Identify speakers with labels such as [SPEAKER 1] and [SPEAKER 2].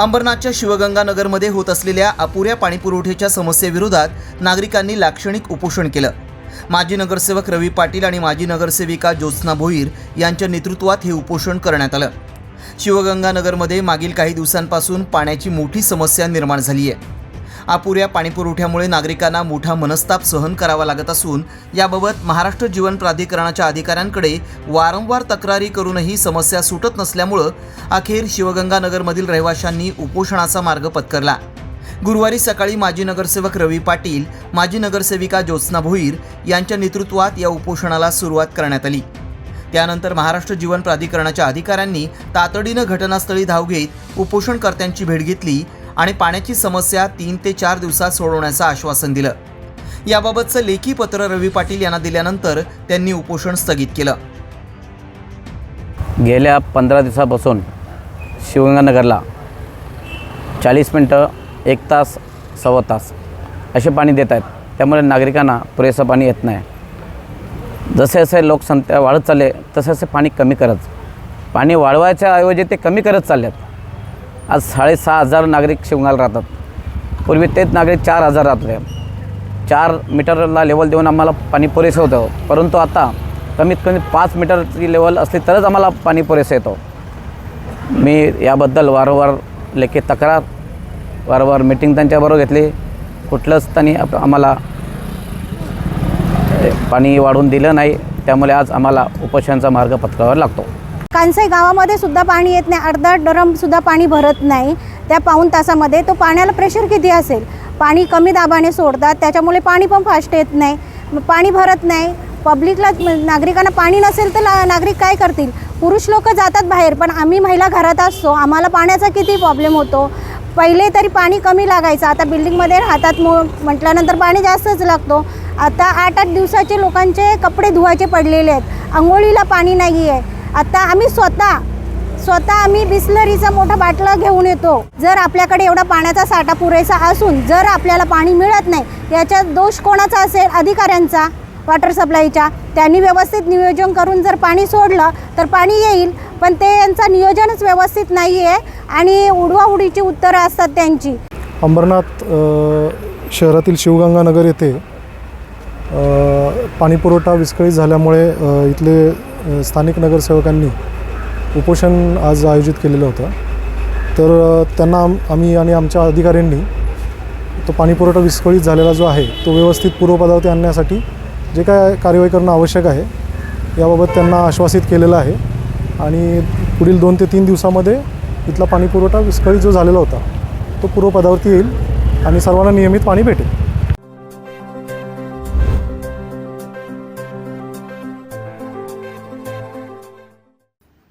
[SPEAKER 1] अंबरनाथच्या शिवगंगा नगरमध्ये होत असलेल्या अपुऱ्या पाणीपुरवठ्याच्या समस्येविरोधात नागरिकांनी लाक्षणिक उपोषण केलं. माजी नगरसेवक रवी पाटील आणि माजी नगरसेविका ज्योत्स्ना भोईर यांच्या नेतृत्वात हे उपोषण करण्यात आलं. शिवगंगा नगरमध्ये मागील काही दिवसांपासून पाण्याची मोठी समस्या निर्माण झाली आहे अपुऱ्या पाणीपुरवठ्यामुळे नागरिकांना मोठा मनस्ताप सहन करावा लागत असून याबाबत महाराष्ट्र जीवन प्राधिकरणाच्या अधिकाऱ्यांकडे वारंवार तक्रारी करूनही समस्या सुटत नसल्यामुळं अखेर शिवगंगानगरमधील रहिवाशांनी उपोषणाचा मार्ग पत्करला. गुरुवारी सकाळी माजी नगरसेवक रवी पाटील माजी नगरसेविका ज्योत्स्ना भोईर यांच्या नेतृत्वात या उपोषणाला सुरुवात करण्यात आली. त्यानंतर महाराष्ट्र जीवन प्राधिकरणाच्या अधिकाऱ्यांनी तातडीनं घटनास्थळी धाव घेत उपोषणकर्त्यांची भेट घेतली आणि पाण्याची समस्या तीन ते चार दिवसात सोडवण्याचं आश्वासन दिलं. याबाबतचं लेखी पत्र रवी पाटील यांना दिल्यानंतर त्यांनी उपोषण स्थगित केलं.
[SPEAKER 2] गेल्या पंधरा दिवसापासून शिवगंगानगरला चाळीस मिनटं एक तास सव्वा तास असे पाणी देत आहेत. त्यामुळे नागरिकांना पुरेसं पाणी येत नाही. जसे जसे लोकसंख्या वाढत चालले तसे तसे पाणी कमी करत. पाणी वाढवायच्या ऐवजी ते कमी करत चालले आहेत आज साडेसहा हजार नागरिक शिवगाला राहतात. पूर्वी तेच नागरिक चार हजार राहत होते चार मीटरला लेवल देऊन आम्हाला पाणी पुरेसं होतं. परंतु आता कमीत कमी पाच मीटरची लेवल असली तरच आम्हाला पाणी पुरेसं येतं. मी याबद्दल वारंवार लेखी तक्रार वारंवार मीटिंग त्यांच्याबरोबर घेतली. कुठलंच त्यांनी आप- आम्हाला पाणी वाढवून दिलं नाही. त्यामुळे आज आम्हाला उपोषणाचा मार्ग पत्करावा लागतो.
[SPEAKER 3] कांसाई गावामध्ये सुद्धा पाणी येत नाही. अर्धा ड्रम सुद्धा पाणी भरत नाही. त्या पाऊण तासामध्ये तो पाण्याला प्रेशर किती असेल? पाणी कमी दाबाने सोडतात. त्याच्यामुळे पाणी पण फास्ट येत नाही. पाणी भरत नाही. पब्लिकला नागरिकांना पाणी नसेल तर नागरिक काय करतील? पुरुष लोक जातात बाहेर पण आम्ही महिला घरात असतो. आम्हाला पाण्याचा किती प्रॉब्लेम होतो? पहिले तरी पाणी कमी लागायचं. आता बिल्डिंगमध्ये राहतात मो म्हटल्यानंतर पाणी जास्तच लागतो. आता आठ आठ दिवसाचे लोकांचे कपडे धुवायचे पडलेले आहेत. आंघोळीला पाणी नाही आहे आता आम्ही स्वतः स्वतः आम्ही बिस्लरीचा मोठा बाटला घेऊन येतो. जर आपल्याकडे एवढा पाण्याचा साठा पुरेसा असून जर आपल्याला पाणी मिळत नाही याच्यात दोष कोणाचा असेल? अधिकाऱ्यांचा वॉटर सप्लायच्या त्यांनी व्यवस्थित नियोजन करून जर पाणी सोडलं तर पाणी येईल पण ते यांचं नियोजनच व्यवस्थित नाही आहे आणि उडवाउडीची उत्तरं असतात त्यांची.
[SPEAKER 4] अंबरनाथ शहरातील शिवगंगानगर येथे पाणीपुरवठा विस्कळीत झाल्यामुळे इथले स्थानिक नगरसेवकांनी उपोषण आज आयोजित केलेलं होतं. तर त्यांना आम आम्ही आणि आमच्या अधिकाऱ्यांनी तो पाणीपुरवठा विस्कळीत झालेला जो आहे तो व्यवस्थित पूर्वपदावरती आणण्यासाठी जे काय कार्यवाही करणं आवश्यक आहे याबाबत त्यांना आश्वासित केलेलं आहे. आणि पुढील दोन ते तीन दिवसामध्ये इथला पाणीपुरवठा विस्कळीत जो झालेला होता तो पूर्वपदावरती येईल आणि सर्वांना नियमित पाणी भेटेल.